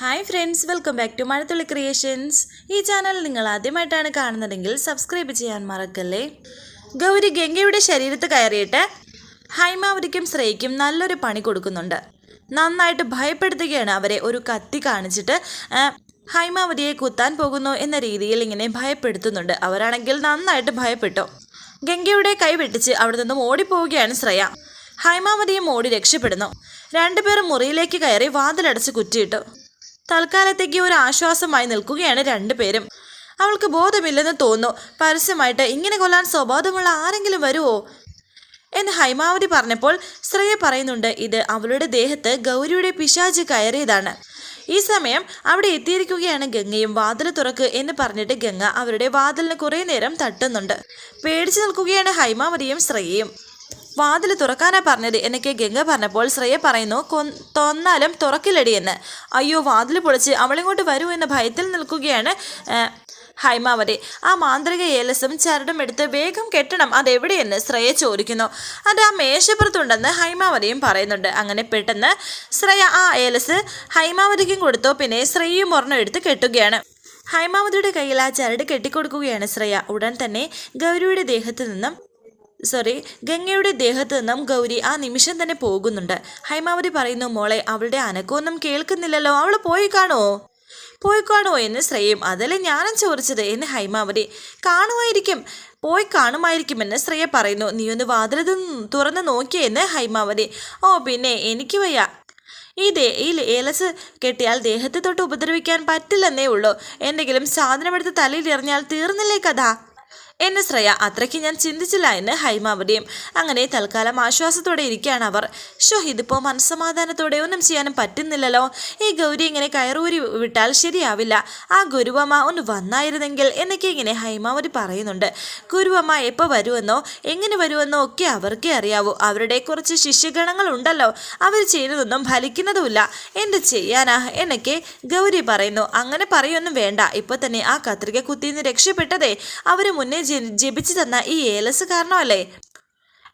Hi friends welcome back to Mazhathulli creations ഈ channel നിങ്ങൾ ആദ്യമായിട്ടാണ് കാണുന്നതെങ്കിൽ സബ്സ്ക്രൈബ് ചെയ്യാൻ മറക്കല്ലേ? ഗൗരി ഗംഗയുടെ ശരീരത്ത് കയറിയിട്ട് ഹൈമാവതിക്കും ശ്രേയ്ക്കും നല്ലൊരു പണി കൊടുക്കുന്നുണ്ട്. നന്നായിട്ട് ഭയപ്പെടുത്തുകയാണ് അവരെ ഒരു കത്തി കാണിച്ചിട്ട് ഹൈമാവതിയെ കുത്താൻ പോകുന്നു എന്ന രീതിയിൽ ഇങ്ങനെ ഭയപ്പെടുത്തുന്നുണ്ട്. അവരാണെങ്കിൽ നന്നായിട്ട് ഭയപ്പെട്ടു. ഗംഗയുടെ കൈ വെട്ടിച്ച് അവിടെ നിന്നും ഓടിപ്പോവുകയാണ് ശ്രേയ. ഹൈമാവതിയും ഓടി രക്ഷപ്പെടുന്നു. രണ്ടുപേരും മുറിയിലേക്ക് കയറി വാതിലടച്ച് കുറ്റിയിട്ടു. തൽക്കാലത്തേക്ക് ഒരു ആശ്വാസമായി നിൽക്കുകയാണ് രണ്ടുപേരും അവൾക്ക് ബോധമില്ലെന്ന് തോന്നുന്നു. പരസ്യമായിട്ട് ഇങ്ങനെ കൊല്ലാൻ സ്വബോധമുള്ള ആരെങ്കിലും വരുമോ എന്ന് ഹൈമാവതി പറഞ്ഞപ്പോൾ ശ്രേയ പറയുന്നുണ്ട് ഇത് അവളുടെ ദേഹത്ത് ഗൗരിയുടെ പിശാജ് കയറിയതാണ്. ഈ സമയം അവിടെ എത്തിയിരിക്കുകയാണ് ഗംഗയും വാതിൽ തുറക്ക് എന്ന് പറഞ്ഞിട്ട് ഗംഗ അവരുടെ വാതിലിന് കുറേ നേരം തട്ടുന്നുണ്ട്. പേടിച്ചു നിൽക്കുകയാണ് ഹൈമാവതിയും ശ്രേയയും. വാതിൽ തുറക്കാനാ പറഞ്ഞത്. എന്നൊക്കെ ഗംഗ പറഞ്ഞപ്പോൾ ശ്രേയ പറയുന്നു തോന്നാലും തുറക്കില്ലടി എന്ന്. അയ്യോ വാതിൽ പൊളിച്ച് അവളിങ്ങോട്ട് വരൂ എന്ന ഭയത്തിൽ നിൽക്കുകയാണ് ഹൈമാവതി. ആ മാന്ത്രിക ഏലസും ചരടും എടുത്ത് വേഗം കെട്ടണം അതെവിടെയെന്ന് ശ്രേയ ചോദിക്കുന്നു. അത് ആ മേശപ്പുറത്തുണ്ടെന്ന് ഹൈമാവതിയും പറയുന്നുണ്ട്. അങ്ങനെ പെട്ടെന്ന് ശ്രേയ ആ ഏലസ് ഹൈമാവതിക്കും കൊടുത്തു. പിന്നെ ശ്രേയയും ഒരെണ്ണം എടുത്ത് കെട്ടുകയാണ്. ഹൈമാവതിയുടെ കയ്യിൽ ആ ചരട് കെട്ടിക്കൊടുക്കുകയാണ് ശ്രേയ. ഉടൻ തന്നെ ഗൗരിയുടെ ദേഹത്തു നിന്നും സോറി ഗംഗയുടെ ദേഹത്ത് നിന്നും ഗൗരി ആ നിമിഷം തന്നെ പോകുന്നുണ്ട്. ഹൈമാവതി പറയുന്നു മോളെ അവളുടെ അനക്കമൊന്നും കേൾക്കുന്നില്ലല്ലോ. അവൾ പോയി കാണുമോ പോയി കാണുമോ എന്ന് ശ്രേയം. അതല്ലേ ഞാനും ചോദിച്ചത് എന്ന് ഹൈമാവതി. കാണുമായിരിക്കും. പോയി കാണുമായിരിക്കുമെന്ന് ശ്രേയ പറയുന്നു. നീ ഒന്ന് വാതിലത് തുറന്ന് നോക്കിയെന്ന് ഹൈമാവതി. ഓ പിന്നെ എനിക്ക് വയ്യ. ഈ ദേ ഈ ഏലസ് കെട്ടിയാൽ ദേഹത്തെ തൊട്ട് ഉപദ്രവിക്കാൻ പറ്റില്ലെന്നേ ഉള്ളൂ. എന്തെങ്കിലും സാധനമെടുത്ത് തലയിൽ എറിഞ്ഞാൽ തീർന്നില്ലേ കഥ? എന്ന് ശ്രേയ അത്രയ്ക്ക് ഞാൻ ചിന്തിച്ചില്ല എന്ന് ഹൈമാവതിയും. അങ്ങനെ തൽക്കാലം ആശ്വാസത്തോടെ ഇരിക്കുകയാണ് അവർ. ഷോ ഇതിപ്പോൾ മനസ്സമാധാനത്തോടെ ഒന്നും ചെയ്യാനും പറ്റുന്നില്ലല്ലോ. ഈ ഗൗരി ഇങ്ങനെ കയറൂരി വിട്ടാൽ ശരിയാവില്ല. ആ ഗുരുവമ്മ ഒന്ന് വന്നായിരുന്നെങ്കിൽ എന്നൊക്കെ ഇങ്ങനെ ഹൈമാവതി പറയുന്നുണ്ട്. ഗുരുവമ്മ എപ്പോൾ വരുമെന്നോ എങ്ങനെ വരുമെന്നോ ഒക്കെ അവർക്കേ അറിയാവൂ. അവരുടെ കുറച്ച് ശിഷ്യഗണങ്ങൾ ഉണ്ടല്ലോ. അവർ ചെയ്യുന്നതൊന്നും ഫലിക്കുന്നതുമില്ല. എന്ത് ചെയ്യാനാ എന്നൊക്കെ ഗൗരി പറയുന്നു. അങ്ങനെ പറയൊന്നും വേണ്ട. ഇപ്പൊ തന്നെ ആ കത്രിക കുത്തിന്ന് രക്ഷപ്പെട്ടതേ. അവർ മുന്നേ ജപിച്ചു തന്ന ഈ ഏലസ് കാരണമല്ലേ?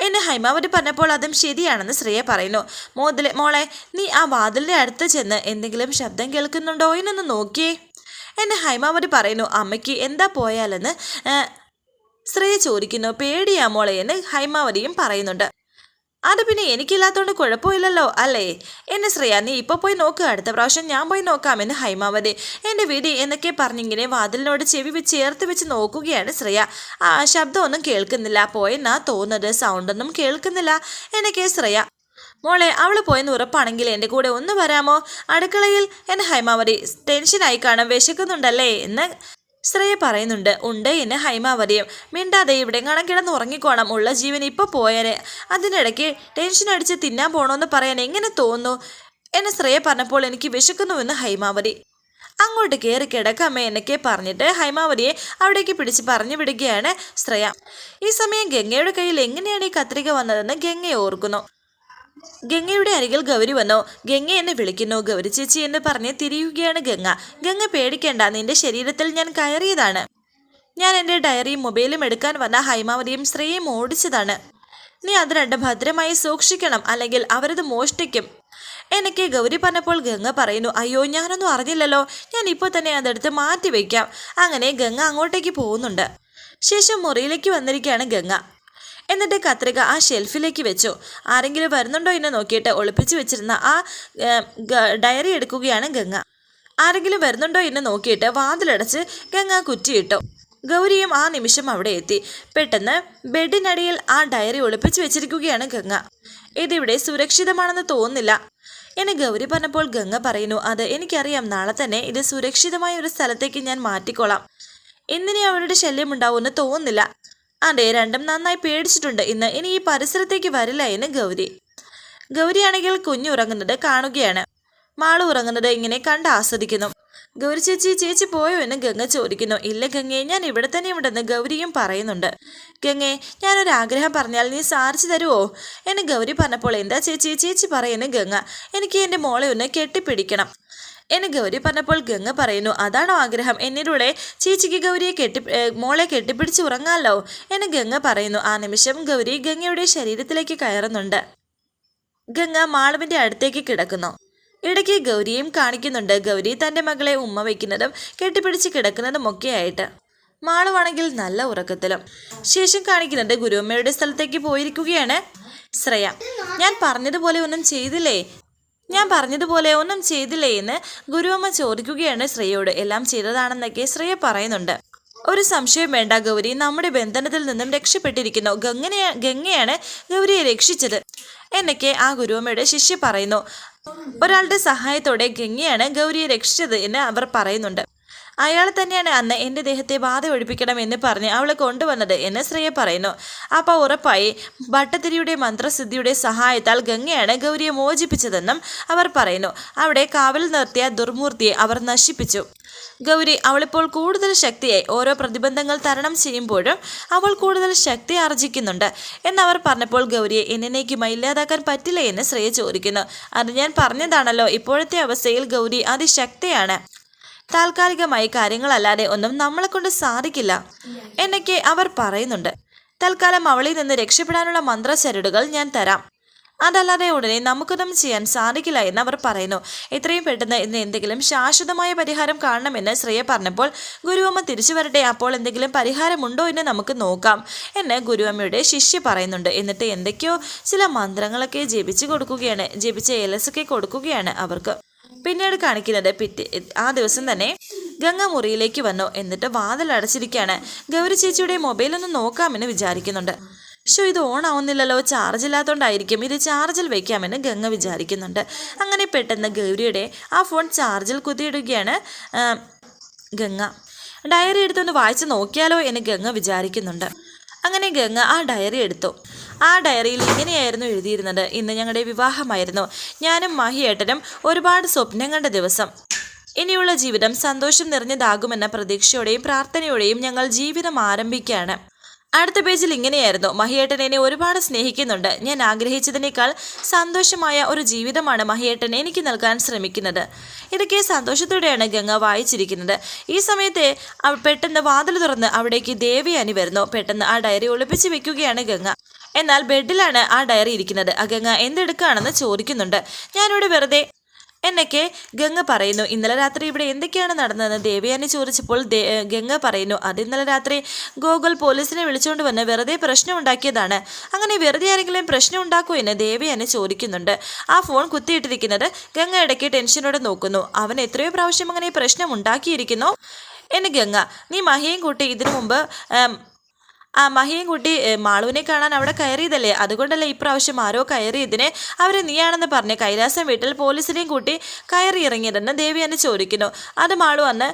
എന്നെ ഹൈമാവതി പറഞ്ഞപ്പോൾ അതും ശരിയാണെന്ന് ശ്രീയ പറയുന്നു. മോതിലെ മോളെ നീ ആ വാതിലിന്റെ അടുത്ത് ചെന്ന് എന്തെങ്കിലും ശബ്ദം കേൾക്കുന്നുണ്ടോ എന്നൊന്ന് നോക്കിയേ. എന്നെ ഹൈമാവതി പറയുന്നു അമ്മയ്ക്ക് എന്താ പോയാലെന്ന് ശ്രേയ ചോദിക്കുന്നു. പേടിയാ മോളെ എന്ന് ഹൈമാവതിയും പറയുന്നുണ്ട്. അത് പിന്നെ എനിക്കില്ലാത്തതുകൊണ്ട് കുഴപ്പമില്ലല്ലോ അല്ലേ? എന്നെ ശ്രേയ നീ ഇപ്പോൾ പോയി നോക്കുക അടുത്ത പ്രാവശ്യം ഞാൻ പോയി നോക്കാമെന്ന് ഹൈമാവതി. എന്റെ വിധി എന്നൊക്കെ പറഞ്ഞിങ്ങനെ വാതിലിനോട് ചെവി വെച്ച് ചേർത്ത് വെച്ച് നോക്കുകയാണ് ശ്രേയ. ആ ശബ്ദമൊന്നും കേൾക്കുന്നില്ല. പോയെന്നാ തോന്നുന്നത്? സൗണ്ടൊന്നും കേൾക്കുന്നില്ല. എന്നൊക്കെ ശ്രേയ. മോളെ അവൾ പോയെന്ന് ഉറപ്പാണെങ്കിൽ എന്റെ കൂടെ ഒന്ന് വരാമോ? അടുക്കളയിൽ എന്നെ ഹൈമാവതി ടെൻഷനായി കാണാൻ വിശക്കുന്നുണ്ടല്ലേ? എന്ന് ശ്രേയ പറയുന്നുണ്ട് ഉണ്ട് എന്ന് ഹൈമാവതിയും മിണ്ടാതെ ഇവിടെ കണം കിടന്ന് ഉറങ്ങിക്കോണം. ഉള്ള ജീവൻ ഇപ്പോൾ പോയേനെ. അതിനിടയ്ക്ക് ടെൻഷൻ അടിച്ച് തിന്നാൻ പോണോന്ന് പറയാൻ എങ്ങനെ തോന്നുന്നു? എന്നെ ശ്രേയ പറഞ്ഞപ്പോൾ എനിക്ക് വിശക്കുന്നുവെന്ന് ഹൈമാവതി. അങ്ങോട്ട് കയറി കിടക്കാമേ എന്നൊക്കെ പറഞ്ഞിട്ട് ഹൈമാവതിയെ അവിടേക്ക് പിടിച്ച് പറഞ്ഞു വിടുകയാണ് ശ്രേയ. ഈ സമയം ഗംഗയുടെ കയ്യിൽ എങ്ങനെയാണ് ഈ കത്രിക വന്നതെന്ന് ഗംഗ ഓർക്കുന്നു. ഗംഗയുടെ അരികിൽ ഗൗരി വന്നു. ഗംഗ എന്നെ വിളിക്കുന്നു. ഗൗരി ചേച്ചി എന്ന് പറഞ്ഞ് തിരിയുകയാണ് ഗംഗ. ഗംഗ പേടിക്കേണ്ട. നിന്റെ ശരീരത്തിൽ ഞാൻ കയറിയതാണ്. ഞാൻ എന്റെ ഡയറിയും മൊബൈലും എടുക്കാൻ വന്ന ഹൈമാവതിയും സ്ത്രീയും ഓടിച്ചതാണ്. നീ അത് രണ്ട് ഭദ്രമായി സൂക്ഷിക്കണം. അല്ലെങ്കിൽ അവരത് മോഷ്ടിക്കും. എനിക്ക് ഗൗരി പറഞ്ഞപ്പോൾ ഗംഗ പറയുന്നു അയ്യോ ഞാനൊന്നും അറിഞ്ഞില്ലല്ലോ. ഞാൻ ഇപ്പോൾ തന്നെ അതെടുത്ത് മാറ്റി വയ്ക്കാം. അങ്ങനെ ഗംഗ അങ്ങോട്ടേക്ക് പോകുന്നുണ്ട്. ശേഷം മുറിയിലേക്ക് വന്നിരിക്കുകയാണ് ഗംഗ. എന്നിട്ട് കത്രിക ആ ഷെൽഫിലേക്ക് വെച്ചു. ആരെങ്കിലും വരുന്നുണ്ടോ എന്ന് നോക്കിയിട്ട് ഒളിപ്പിച്ചു വെച്ചിരുന്ന ആ ഡയറി എടുക്കുകയാണ് ഗംഗ. ആരെങ്കിലും വരുന്നുണ്ടോ എന്ന് നോക്കിയിട്ട് വാതിലടച്ച് ഗംഗ കുറ്റിയിട്ടു. ഗൗരിയും ആ നിമിഷം അവിടെ എത്തി. പെട്ടെന്ന് ബെഡിനടിയിൽ ആ ഡയറി ഒളിപ്പിച്ചു വെച്ചിരിക്കുകയാണ് ഗംഗ. ഇതിവിടെ സുരക്ഷിതമാണെന്ന് തോന്നുന്നില്ല. എന്നെ ഗൗരി പറഞ്ഞപ്പോൾ ഗംഗ പറയുന്നു അത് എനിക്കറിയാം. നാളെ തന്നെ ഇത് സുരക്ഷിതമായ ഒരു സ്ഥലത്തേക്ക് ഞാൻ മാറ്റിക്കോളാം. എന്തിനെ അവരുടെ ശല്യം ഉണ്ടാവുമെന്ന് തോന്നുന്നില്ല. അതെ രണ്ടും നന്നായി പേടിച്ചിട്ടുണ്ട്. ഇന്ന് ഇനി ഈ പരിസരത്തേക്ക് വരില്ല എന്ന് ഗൗരി. ഗൗരിയാണെങ്കിൽ കുഞ്ഞു ഉറങ്ങുന്നത് കാണുകയാണ്. മാളു ഉറങ്ങുന്നത് ഇങ്ങനെ കണ്ട് ആസ്വദിക്കുന്നു. ഗൗരി ചേച്ചി ചേച്ചി പോയോ എന്ന് ഗംഗ ചോദിക്കുന്നു. ഇല്ല ഗംഗെ ഞാൻ ഇവിടെ തന്നെ ഉണ്ടെന്ന് ഗൗരിയും പറയുന്നുണ്ട്. ഗംഗെ ഞാനൊരു ആഗ്രഹം പറഞ്ഞാൽ നീ സാധിച്ചു തരുമോ എന്ന് ഗൗരി പറഞ്ഞപ്പോൾ എന്താ ചേച്ചി? ചേച്ചി പറയുന്നു ഗംഗ. എനിക്ക് എന്റെ മോളെ ഒന്ന് കെട്ടിപ്പിടിക്കണം. എന്ന് ഗൗരി പറഞ്ഞപ്പോൾ ഗംഗ പറയുന്നു അതാണോ ആഗ്രഹം? എന്നിലൂടെ ചേച്ചിക്ക് ഗൗരിയെ കെട്ടി മോളെ കെട്ടിപ്പിടിച്ച് ഉറങ്ങാമല്ലോ എന്ന് ഗംഗ പറയുന്നു. ആ നിമിഷം ഗൗരി ഗംഗയുടെ ശരീരത്തിലേക്ക് കയറുന്നുണ്ട്. ഗംഗ മാളവിന്റെ അടുത്തേക്ക് കിടക്കുന്നു. ഇടയ്ക്ക് ഗൗരിയും കാണിക്കുന്നുണ്ട്. ഗൗരി തന്റെ മകളെ ഉമ്മ വയ്ക്കുന്നതും കെട്ടിപ്പിടിച്ച് കിടക്കുന്നതും ഒക്കെയായിട്ട് മാളുവാണെങ്കിൽ നല്ല ഉറക്കത്തിലും. ശേഷം കാണിക്കുന്നുണ്ട് ഗുരുവമ്മയുടെ സ്ഥലത്തേക്ക് പോയിരിക്കുകയാണ് ശ്രേയ. ഞാൻ പറഞ്ഞതുപോലെ ഒന്നും ചെയ്തില്ലേ? ഞാൻ പറഞ്ഞതുപോലെ ഒന്നും ചെയ്തില്ലേ എന്ന് ഗുരുവമ്മ ചോദിക്കുകയാണ് ശ്രീയോട്. എല്ലാം ചെയ്തതാണെന്നൊക്കെ ശ്രേയ പറയുന്നുണ്ട്. ഒരു സംശയം വേണ്ട ഗൗരി. നമ്മുടെ ബന്ധനത്തിൽ നിന്നും രക്ഷപ്പെട്ടിരിക്കുന്നു. ഗംഗനെ ഗംഗയാണ് ഗൗരിയെ രക്ഷിച്ചത് എന്നൊക്കെ ആ ഗുരുവമ്മയുടെ ശിഷ്യ പറയുന്നു. ഒരാളുടെ സഹായത്തോടെ ഗംഗയാണ് ഗൗരിയെ രക്ഷിച്ചത് എന്ന് അവർ പറയുന്നുണ്ട്. അയാൾ തന്നെയാണ് അന്ന് എന്റെ ദേഹത്തെ ബാധ ഒഴിപ്പിക്കണം എന്ന് പറഞ്ഞ് അവളെ കൊണ്ടുവന്നത് എന്ന് ശ്രീയ പറയുന്നു. അപ്പോൾ ഉറപ്പായി ഭട്ടതിരിയുടെ മന്ത്രസിദ്ധിയുടെ സഹായത്താൽ ഗംഗയാണ് ഗൗരിയെ മോചിപ്പിച്ചതെന്നും അവർ പറയുന്നു. അവിടെ കാവൽ നിർത്തിയ ദുർമൂർത്തിയെ അവർ നശിപ്പിച്ചു. ഗൗരി അവളിപ്പോൾ കൂടുതൽ ശക്തിയായി ഓരോ പ്രതിബന്ധങ്ങൾ തരണം ചെയ്യുമ്പോഴും അവൾ കൂടുതൽ ശക്തി ആർജിക്കുന്നുണ്ട് എന്നവർ പറഞ്ഞപ്പോൾ ഗൗരിയെ എന്നേക്കുമായി ഇല്ലാതാക്കാൻ പറ്റില്ല എന്ന് ശ്രേയ ചോദിക്കുന്നു. അത് ഞാൻ പറഞ്ഞതാണല്ലോ ഇപ്പോഴത്തെ അവസ്ഥയിൽ ഗൗരി അതിശക്തിയാണ്. താൽക്കാലികമായി കാര്യങ്ങളല്ലാതെ ഒന്നും നമ്മളെ കൊണ്ട് സാധിക്കില്ല. എന്നൊക്കെ അവർ പറയുന്നുണ്ട്. തൽക്കാലം അവളിൽ നിന്ന് രക്ഷപ്പെടാനുള്ള മന്ത്രചരടുകൾ ഞാൻ തരാം. അതല്ലാതെ ഉടനെ നമുക്കൊന്നും ചെയ്യാൻ സാധിക്കില്ല എന്ന് അവർ പറയുന്നു. എത്രയും പെട്ടെന്ന് ഇന്ന് എന്തെങ്കിലും ശാശ്വതമായ പരിഹാരം കാണണമെന്ന് ശ്രേയ പറഞ്ഞപ്പോൾ ഗുരുവമ്മ തിരിച്ചു വരട്ടെ അപ്പോൾ എന്തെങ്കിലും പരിഹാരമുണ്ടോ എന്ന് നമുക്ക് നോക്കാം എന്ന് ഗുരുവമ്മയുടെ ശിഷ്യ പറയുന്നുണ്ട്. എന്നിട്ട് എന്തൊക്കെയോ ചില മന്ത്രങ്ങളൊക്കെ ജപിച്ചു കൊടുക്കുകയാണ് ജപിച്ച ഏലസൊക്കെ കൊടുക്കുകയാണ് അവർക്ക്. പിന്നീട് കാണിക്കുന്നത് പിറ്റേ ആ ദിവസം തന്നെ ഗംഗ മുറിയിലേക്ക് വന്നു എന്നിട്ട് വാതിൽ അടച്ചിരിക്കുകയാണ്. ഗൗരി ചേച്ചിയുടെ മൊബൈൽ ഒന്ന് നോക്കാമെന്ന് വിചാരിക്കുന്നുണ്ട്. ഷോ ഇത് ഓൺ ആവുന്നില്ലല്ലോ ചാർജ് ഇല്ലാത്തതുകൊണ്ടായിരിക്കും ഇത് ചാർജിൽ വയ്ക്കാമെന്ന് ഗംഗ വിചാരിക്കുന്നുണ്ട്. അങ്ങനെ പെട്ടെന്ന് ഗൗരിയുടെ ആ ഫോൺ ചാർജിൽ കുത്തിയിടുകയാണ് ഗംഗ. ഡയറി എടുത്തൊന്ന് വായിച്ച് നോക്കിയാലോ എന്ന് ഗംഗ വിചാരിക്കുന്നുണ്ട്. അങ്ങനെ ഗംഗ ആ ഡയറി എടുത്തു. ആ ഡയറിയിൽ ഇങ്ങനെയായിരുന്നു എഴുതിയിരുന്നത്. ഇന്ന് ഞങ്ങളുടെ വിവാഹമായിരുന്നു. ഞാനും മഹിയേട്ടനും ഒരുപാട് സ്വപ്നങ്ങളുടെ ദിവസം. ഇനിയുള്ള ജീവിതം സന്തോഷം നിറഞ്ഞതാകുമെന്ന പ്രതീക്ഷയോടെയും പ്രാർത്ഥനയോടെയും ഞങ്ങൾ ജീവിതം ആരംഭിക്കുകയാണ്. അടുത്ത പേജിൽ ഇങ്ങനെയായിരുന്നു. മഹിയേട്ടനെ ഒരുപാട് സ്നേഹിക്കുന്നുണ്ട്. ഞാൻ ആഗ്രഹിച്ചതിനേക്കാൾ സന്തോഷമായ ഒരു ജീവിതമാണ് മഹിയേട്ടൻ എനിക്ക് നൽകാൻ ശ്രമിക്കുന്നത്. ഇതൊക്കെ സന്തോഷത്തോടെയാണ് ഗംഗ വായിച്ചിരിക്കുന്നത്. ഈ സമയത്ത് പെട്ടെന്ന് വാതിൽ തുറന്ന് അവിടേക്ക് ദേവയാനി വരുന്നു. പെട്ടെന്ന് ആ ഡയറി ഒളിപ്പിച്ച് വെക്കുകയാണ് ഗംഗ. എന്നാൽ ബെഡിലാണ് ആ ഡയറി ഇരിക്കുന്നത്. അഗങ്ങ എന്തെടുക്കുകയാണെന്ന് ചോദിക്കുന്നുണ്ട്. ഞാനിവിടെ വെറുതെ എന്നൊക്കെ ഗംഗ പറയുന്നു. ഇന്നലെ രാത്രി ഇവിടെ എന്തൊക്കെയാണ് നടന്നതെന്ന് ദേവയാനി ചോദിച്ചപ്പോൾ ഗംഗ പറയുന്നു അത് ഇന്നലെ രാത്രി ഗോകുൽ പോലീസിനെ വിളിച്ചുകൊണ്ട് വന്ന് വെറുതെ പ്രശ്നം ഉണ്ടാക്കിയതാണ്. അങ്ങനെ വെറുതെ ആരെങ്കിലും പ്രശ്നം ഉണ്ടാക്കൂ എന്ന് ദേവയാനി ചോദിക്കുന്നുണ്ട്. ആ ഫോൺ കുത്തിയിട്ടിരിക്കുന്നത് ഗംഗ ഇടയ്ക്ക് ടെൻഷനോടെ നോക്കുന്നു. അവൻ എത്രയോ പ്രാവശ്യം അങ്ങനെ പ്രശ്നം ഉണ്ടാക്കിയിരിക്കുന്നു? എന്ന് ഗംഗ നീ മഹിയും കൂട്ടി ഇതിനു മുമ്പ് ആ മഹിയും കുട്ടി മാളുവിനെ കാണാൻ അവിടെ കയറിയതല്ലേ? അതുകൊണ്ടല്ലേ ഇപ്രാവശ്യം ആരോ കയറിയതിനെ അവർ നീയാണെന്ന് പറഞ്ഞ് കൈലാസം വീട്ടിൽ പോലീസിനെയും കൂട്ടി കയറി ഇറങ്ങിയതെന്ന് ദേവി എന്നെ ചോദിക്കുന്നു. അത് മാളു അന്ന്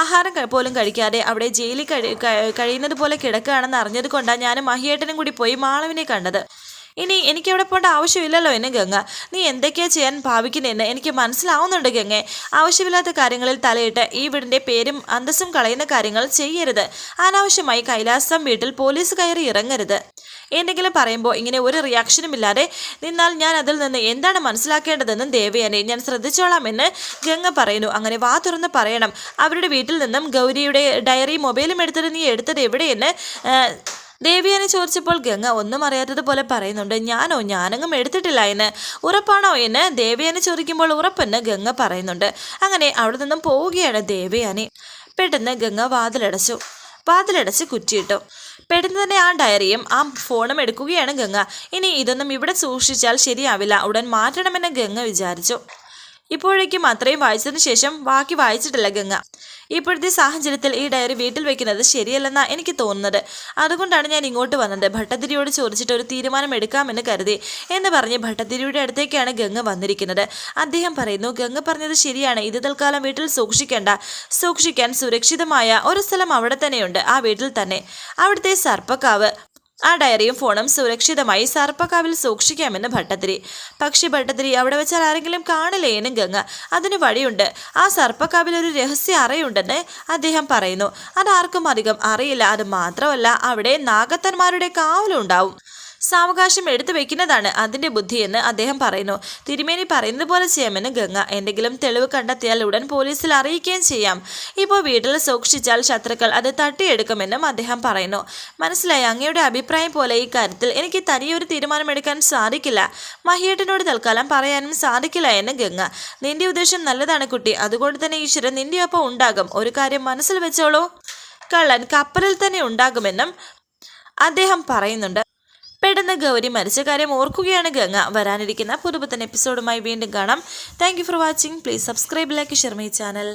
ആഹാരം പോലും കഴിക്കാതെ അവിടെ ജയിലിൽ കഴി കഴിയുന്നത് പോലെ കിടക്കുകയാണെന്ന് അറിഞ്ഞത് കൊണ്ടാണ് ഞാൻ മഹിയേട്ടനും കൂടി പോയി മാളവിനെ കണ്ടത്. ഇനി എനിക്ക് അവിടെ പോകേണ്ട ആവശ്യമില്ലല്ലോ എന്നെ ഗംഗ. നീ എന്തൊക്കെയാ ചെയ്യാൻ ഭാവിക്കുന്നതെന്ന് എനിക്ക് മനസ്സിലാവുന്നുണ്ട് ഗംഗെ. ആവശ്യമില്ലാത്ത കാര്യങ്ങളിൽ തലയിട്ട് ഈ വീടിന്റെ പേരും അന്തസ്സും കളയുന്ന കാര്യങ്ങൾ ചെയ്യരുത്. അനാവശ്യമായി കൈലാസം വീട്ടിൽ പോലീസ് കയറി ഇറങ്ങരുത്. എന്തെങ്കിലും പറയുമ്പോൾ ഇങ്ങനെ ഒരു റിയാക്ഷനും ഇല്ലാതെ നിന്നാൽ ഞാൻ അതിൽ നിന്ന് എന്താണ് മനസ്സിലാക്കേണ്ടതെന്നും ദേവയാനെ ഞാൻ ശ്രദ്ധിച്ചോളാമെന്ന് ഗംഗ പറയുന്നു. അങ്ങനെ വാ തുറന്ന് പറയണം. അവരുടെ വീട്ടിൽ നിന്നും ഗൗരിയുടെ ഡയറി മൊബൈലും എടുത്തത് നീ എടുത്തത് എവിടെയെന്ന് ദേവിയാനെ ചോദിച്ചപ്പോൾ ഗംഗ ഒന്നും അറിയാത്തതുപോലെ പറയുന്നുണ്ട് ഞാനോ ഞാനങ്ങും എടുത്തിട്ടില്ല എന്ന്. ഉറപ്പാണോ എന്ന് ദേവിയനെ ചോദിക്കുമ്പോൾ ഉറപ്പെന്ന് ഗംഗ പറയുന്നുണ്ട്. അങ്ങനെ അവിടെ നിന്നും പോവുകയാണ് ദേവയാനി. പെട്ടെന്ന് ഗംഗ വാതിലടച്ചു. വാതിലടച്ച് കുറ്റിയിട്ടു. പെട്ടെന്ന് തന്നെ ആ ഡയറിയും ആ ഫോണും എടുക്കുകയാണ് ഗംഗ. ഇനി ഇതൊന്നും ഇവിടെ സൂക്ഷിച്ചാൽ ശരിയാവില്ല. ഉടൻ മാറ്റണമെന്ന് ഗംഗ വിചാരിച്ചു. ഇപ്പോഴേക്കും അത്രയും വായിച്ചതിന് ശേഷം ബാക്കി വായിച്ചിട്ടില്ല ഗംഗ. ഇപ്പോഴത്തെ സാഹചര്യത്തിൽ ഈ ഡയറി വീട്ടിൽ വെക്കുന്നത് ശരിയല്ലെന്നാണ് എനിക്ക് തോന്നുന്നത്. അതുകൊണ്ടാണ് ഞാൻ ഇങ്ങോട്ട് വന്നത്. ഭട്ടതിരിയോട് ചോദിച്ചിട്ട് ഒരു തീരുമാനം എടുക്കാമെന്ന് കരുതി എന്ന് പറഞ്ഞ് ഭട്ടതിരിയുടെ അടുത്തേക്കാണ് ഗംഗ വന്നിരിക്കുന്നത്. അദ്ദേഹം പറയുന്നു ഗംഗ പറഞ്ഞത് ശരിയാണ്. ഇത് തൽക്കാലം വീട്ടിൽ സൂക്ഷിക്കേണ്ട. സൂക്ഷിക്കാൻ സുരക്ഷിതമായ ഒരു സ്ഥലം അവിടെ തന്നെയുണ്ട്. ആ വീട്ടിൽ തന്നെ. അവിടുത്തെ സർപ്പക്കാവ്. ആ ഡയറിയും ഫോണും സുരക്ഷിതമായി സർപ്പക്കാവിൽ സൂക്ഷിക്കാമെന്ന് ഭട്ടത്തിരി പക്ഷി ഭട്ടത്തിരി അവിടെ വെച്ചാൽ ആരെങ്കിലും കാണില്ലേനും ഗംഗ അതിന് വഴിയുണ്ട്. ആ സർപ്പക്കാവിൽ ഒരു രഹസ്യ അറയുണ്ടെന്ന് അദ്ദേഹം പറയുന്നു. അതാർക്കും അധികം അറിയില്ല. അത് മാത്രമല്ല അവിടെ നാഗത്തന്മാരുടെ കാവലുണ്ടാവും സാവകാശം എടുത്തു വെക്കുന്നതാണ് അതിന്റെ ബുദ്ധിയെന്ന് അദ്ദേഹം പറയുന്നു. തിരുമേനി പറയുന്നത് പോലെ ചെയ്യാമെന്ന് ഗംഗ എന്തെങ്കിലും തെളിവ് കണ്ടെത്തിയാൽ ഉടൻ പോലീസിൽ അറിയിക്കുകയും ചെയ്യാം. ഇപ്പോൾ വീട്ടിൽ സൂക്ഷിച്ചാൽ ശത്രുക്കൾ അത് തട്ടിയെടുക്കുമെന്നും അദ്ദേഹം പറയുന്നു. മനസ്സിലായി? അങ്ങയുടെ അഭിപ്രായം പോലെ ഈ കാര്യത്തിൽ എനിക്ക് തനിയൊരു തീരുമാനമെടുക്കാൻ സാധിക്കില്ല. മഹിയേട്ടനോട് തൽക്കാലം പറയാനും സാധിക്കില്ല എന്ന് ഗംഗ. നിന്റെ ഉദ്ദേശം നല്ലതാണ് കുട്ടി. അതുകൊണ്ട് തന്നെ ഈശ്വരൻ നിന്റെ ഒപ്പം ഉണ്ടാകും. ഒരു കാര്യം മനസ്സിൽ വെച്ചോളൂ. കള്ളൻ കപ്പലിൽ തന്നെ ഉണ്ടാകുമെന്നും അദ്ദേഹം പറയുന്നുണ്ട്. പെട്ടെന്ന് ഗൗരി മരിച്ച കാര്യം ഓർക്കുകയാണ് ഗംഗ. വരാനിരിക്കുന്ന പുതുപുത്തൻ എപ്പിസോഡുമായി വീണ്ടും കാണാം. Thank for watching please subscribe like share channel